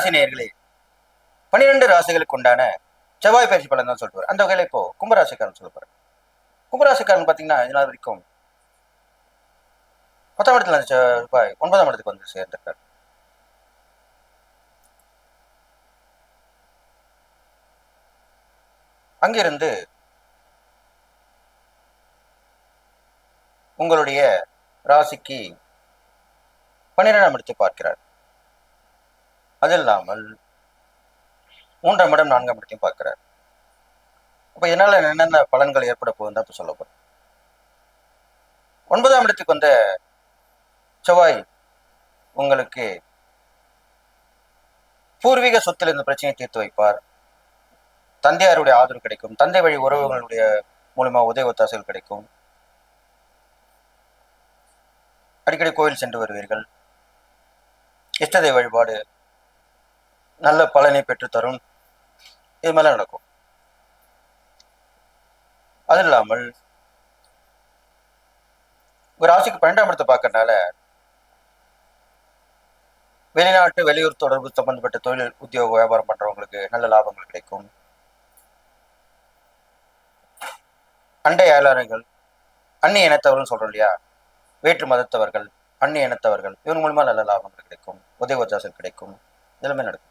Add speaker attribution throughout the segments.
Speaker 1: கும்பராசி நேயர்களே பன்னிரெண்டு ராசிகளுக்கு உண்டான செவ்வாய் பயிற்சி பலன் தான் சொல்லுவார் அந்த வகையில் இப்போ கும்பராசிக்காரன் சொல்ல போறேன் கும்பராசிக்காரன் பார்த்தீங்கன்னா இதனால் வரைக்கும் பத்தாம் இடத்துல இருந்த செவ்வாய் ஒன்பதாம் இடத்துக்கு வந்து சேர்ந்திருக்கார். அங்கிருந்து உங்களுடைய ராசிக்கு பன்னிரெண்டாம் இடத்தை பார்க்கிறார். அது இல்லாமல் மூன்றாம் இடம் நான்காம் இடத்தையும் பார்க்கிறார். அப்ப என்னால என்னென்ன பலன்கள் ஏற்பட போகுதுன்னு இப்போ சொல்ல ஒன்பதாம் இடத்துக்கு வந்த செவ்வாய் உங்களுக்கு பூர்வீக சொத்தில் இந்த பிரச்சனையை தீர்த்து வைப்பார். தந்தையாருடைய ஆதரவு கிடைக்கும். தந்தை வழி உறவுகளுடைய மூலமா உதவி ஒத்தாசைகள் கிடைக்கும். அடிக்கடி கோயில் சென்று வருவீர்கள். இஷ்டதை வழிபாடு நல்ல பலனை பெற்றுத்தரும். இது மாதிரிலாம் நடக்கும். அது இல்லாமல் ஒரு ராசிக்கு பன்னெண்டாம் இடத்தை பார்க்கறதுனால வெளிநாட்டு வெளியூர் தொடர்பு சம்பந்தப்பட்ட தொழில் உத்தியோக வியாபாரம் பண்றவங்களுக்கு நல்ல லாபங்கள் கிடைக்கும். அண்டை அயலாளர்கள் அந்நிய இனத்தவர்கள் சொல்றோம் இல்லையா? வேற்று மதத்தவர்கள் அந்நிய இனத்தவர்கள் இவங்க மூலமா நல்ல லாபங்கள் கிடைக்கும். உதவி ஒத்தாசல் கிடைக்கும். இதெல்லாமே நடக்கும்.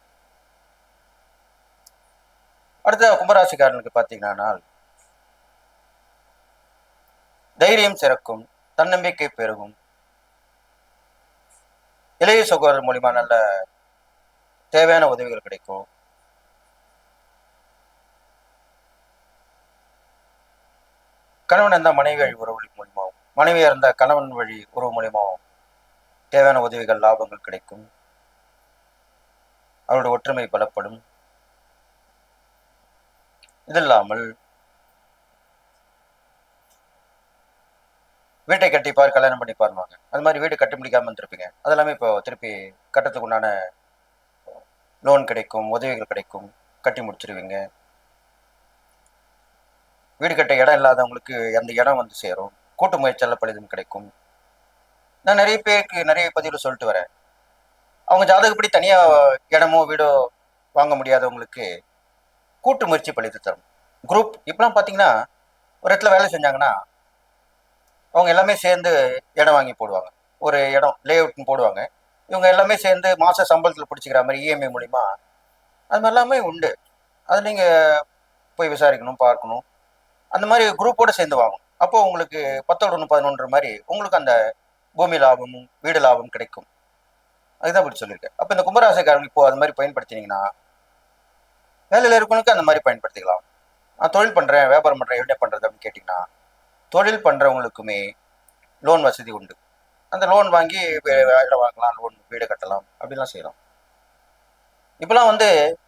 Speaker 1: அடுத்த கும்பராசிக்காரனுக்கு பார்த்தீங்கன்னா தைரியம் சிறக்கும் தன்னம்பிக்கை பெருகும். இளைய சகோதரர் மூலியமா நல்ல தேவையான உதவிகள் கிடைக்கும். கணவன் இருந்தால் மனைவி வழி உறவு மூலியமாகவும் மனைவியா இருந்தால் கணவன் வழி உறவு மூலியமாகவும் தேவையான உதவிகள் லாபங்கள் கிடைக்கும். அவருடைய ஒற்றுமை பலப்படும். இது இல்லாமல் வீட்டை கட்டிப்பார் கல்யாணம் பண்ணிப்பாருவாங்க அது மாதிரி வீடு கட்டி முடிக்காமல் இருந்திருப்பீங்க. அதெல்லாமே இப்போ திருப்பி கட்டத்துக்கு உண்டான லோன் கிடைக்கும் உதவிகள் கிடைக்கும். கட்டி முடிச்சிருவீங்க. வீடு கட்ட இடம் இல்லாதவங்களுக்கு அந்த இடம் வந்து சேரும். கூட்டு முயற்சியால் பலிதம் கிடைக்கும். நான் நிறைய பேருக்கு நிறைய பதிவில் சொல்லிட்டு வரேன். அவங்க ஜாதகப்படி தனியாக இடமோ வீடோ வாங்க முடியாதவங்களுக்கு கூட்டு முயற்சி பலித்து தரும். குரூப் இப்பெல்லாம் பார்த்தீங்கன்னா ஒரு இடத்துல வேலை செஞ்சாங்கன்னா அவங்க எல்லாமே சேர்ந்து இடம் வாங்கி போடுவாங்க. ஒரு இடம் லே அவுட்னு போடுவாங்க. இவங்க எல்லாமே சேர்ந்து மாத சம்பளத்தில் பிடிச்சிக்கிற மாதிரி இஎம்ஐ மூலிமா அது மாதிரி எல்லாமே உண்டு. அது நீங்கள் போய் விசாரிக்கணும் பார்க்கணும். அந்த மாதிரி குரூப்போடு சேர்ந்து வாங்கணும். அப்போ உங்களுக்கு பத்தோடு ஒன்று பதினொன்று மாதிரி உங்களுக்கு அந்த பூமி லாபமும் வீடு லாபம் கிடைக்கும். அதுதான் அப்படி சொல்லியிருக்கேன் அப்போ இந்த கும்பராசிக்காரங்க இப்போ அது மாதிரி பயன்படுத்தினீங்கன்னா வேலையில் இருக்கவனுக்கு அந்த மாதிரி பயன்படுத்திக்கலாம். நான் தொழில் பண்ணுறேன் வியாபாரம் பண்ணுறேன் எப்படி பண்ணுறது அப்படின்னு கேட்டிங்கன்னா தொழில் பண்ணுறவங்களுக்குமே லோன் வசதி உண்டு. அந்த லோன் வாங்கி வே- இடம் வாங்கலாம் லோன் வீடு கட்டலாம் அப்படிலாம் செய்யலாம். இப்போலாம் வந்து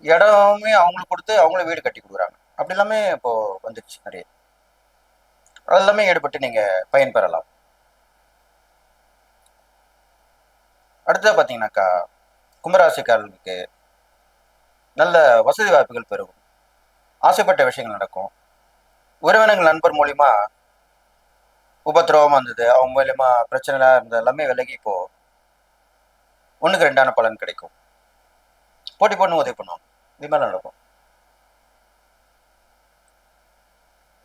Speaker 1: இடமே அவங்களுக்கு கொடுத்து அவங்களும் வீடு கட்டி கொடுக்குறாங்க. அப்படி எல்லாமே இப்போது வந்துடுச்சு நிறைய. அதெல்லாமே ஈடுபட்டு நீங்கள் பயன்பெறலாம். அடுத்ததாக பார்த்தீங்கன்னாக்கா கும்பராசிக்காரர்களுக்கு நல்ல வசதி வாய்ப்புகள் பெருகும் ஆசைப்பட்ட விஷயங்கள் நடக்கும். உறவினர்கள் நண்பர் மூலியமா உபத்திரவம் வந்தது அவங்க மூலியமா பிரச்சனைலாம் இருந்தது. எல்லாமே விலகி இப்போ ஒண்ணுக்கு ரெண்டான பலன் கிடைக்கும். போட்டி போடணும் உதவி பண்ணுவோம் இது மாதிரி நடக்கும்.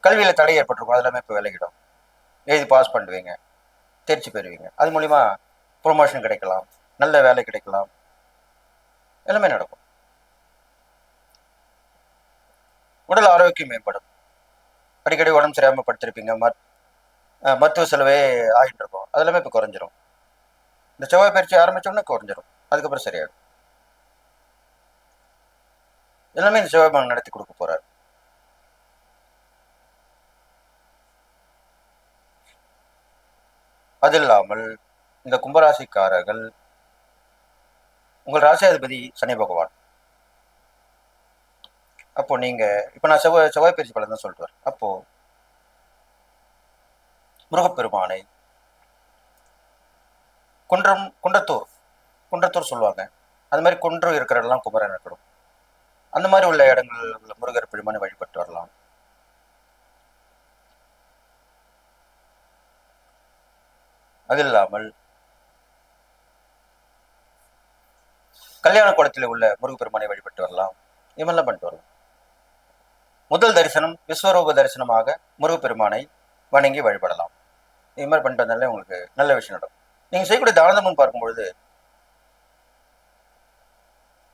Speaker 1: கல்வியில தடை ஏற்பட்டிருக்கும். அதெல்லாமே இப்போ விலகிடும். எழுதி பாஸ் பண்ணுவீங்க. தேர்ச்சி பெறுவீங்க. அது மூலியமா ப்ரொமோஷன் கிடைக்கலாம். நல்ல வேலை கிடைக்கலாம். எல்லாமே நடக்கும். உடல் ஆரோக்கியம் மேம்படும். அடிக்கடி உடம்பு சரியாமல் படுத்திருப்பீங்க. மத் மருத்துவ செலவே ஆகிட்டு இருக்கும். அதெல்லாமே இப்போ குறைஞ்சிரும். இந்த செவ்வாய் பயிற்சி ஆரம்பிச்சோம்னா குறைஞ்சிரும். அதுக்கப்புறம் சரியாயிடும். எல்லாமே இந்த செவ்வாய் பகவான் நடத்தி கொடுக்க போகிறார் அது இல்லாமல் இந்த கும்பராசிக்காரர்கள் உங்கள் ராசியாதிபதி சனி பகவான். அப்போ நீங்க இப்போ நான் செவ்வாய் செவ்வாய் பயிற்சி பலன் தான் சொல்லிட்டு வரேன். அப்போ முருகப்பெருமானை குன்றம் குன்றத்தூர் குன்றத்தூர் சொல்லுவாங்க. அது மாதிரி குன்றம் இருக்கிற இடம் குமரன் இருக்கணும். அந்த மாதிரி உள்ள இடங்கள் உள்ள முருகர் பெருமானை வழிபட்டு வரலாம். அது இல்லாமல் கல்யாண குளத்தில் உள்ள முருகப்பெருமானை வழிபட்டு வரலாம். இவெல்லாம் பண்ணிட்டு வரலாம். முதல் தரிசனம் விஸ்வரூப தரிசனமாக முருகப்பெருமானை வணங்கி வழிபடலாம். இது மாதிரி பண்ணிட்டு வந்தாலே உங்களுக்கு நல்ல விஷயம் நடக்கும். நீங்கள் செய்யக்கூடிய தானதமும் பார்க்கும்பொழுது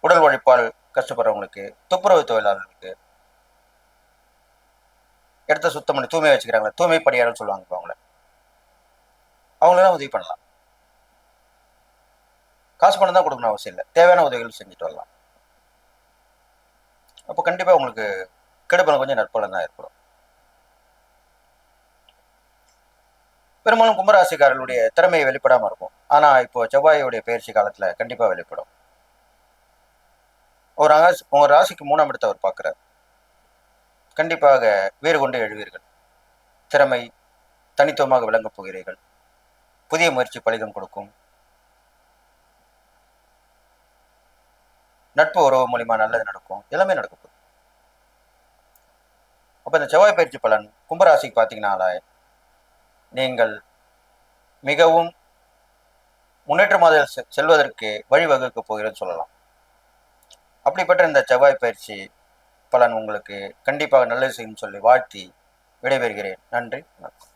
Speaker 1: உடல் உழைப்பால் கஷ்டப்படுறவங்களுக்கு துப்புரவு தொழிலாளர்களுக்கு இடத்த சுத்தம் பண்ணி தூய்மை வச்சுக்கிறாங்களே தூய்மை பணியாளர் சொல்லுவாங்க இப்போ அவங்கள அவங்களெல்லாம் உதவி பண்ணலாம். காசு பணம் தான் கொடுக்கணும் அவசியம் இல்லை. தேவையான உதவிகள் செஞ்சுட்டு வரலாம். அப்போ கண்டிப்பாக உங்களுக்கு கெடுபலம் கொஞ்சம் நற்பலன் தான் ஏற்படும். பெரும்பாலும் கும்பராசிக்காரர்களுடைய திறமையை வெளிப்படாமல் இருக்கும். ஆனால் இப்போ செவ்வாயுடைய பயிற்சி காலத்தில் கண்டிப்பாக வெளிப்படும். ஒரு ராசி உங்கள் ராசிக்கு மூணாம் இடத்தை அவர் பார்க்குறார். கண்டிப்பாக வேறு கொண்டு எழுவீர்கள். திறமை தனித்துவமாக விளங்கப் போகிறீர்கள். புதிய முயற்சி பலிதம் கொடுக்கும். நட்பு உறவு மூலிமா நல்லது நடக்கும். எல்லாமே நடக்க போகுது. அப்போ இந்த செவ்வாய் பயிற்சி பலன் கும்பராசிக்கு பார்த்தீங்கன்னால நீங்கள் மிகவும் முன்னேற்றமாக செ- செல்வதற்கு வழிவகுக்க போகிறேன்னு சொல்லலாம். அப்படிப்பட்ட இந்த செவ்வாய் பயிற்சி பலன் உங்களுக்கு கண்டிப்பாக நல்லது செய்யும் சொல்லி வாழ்த்தி விடைபெறுகிறேன். நன்றி வணக்கம்.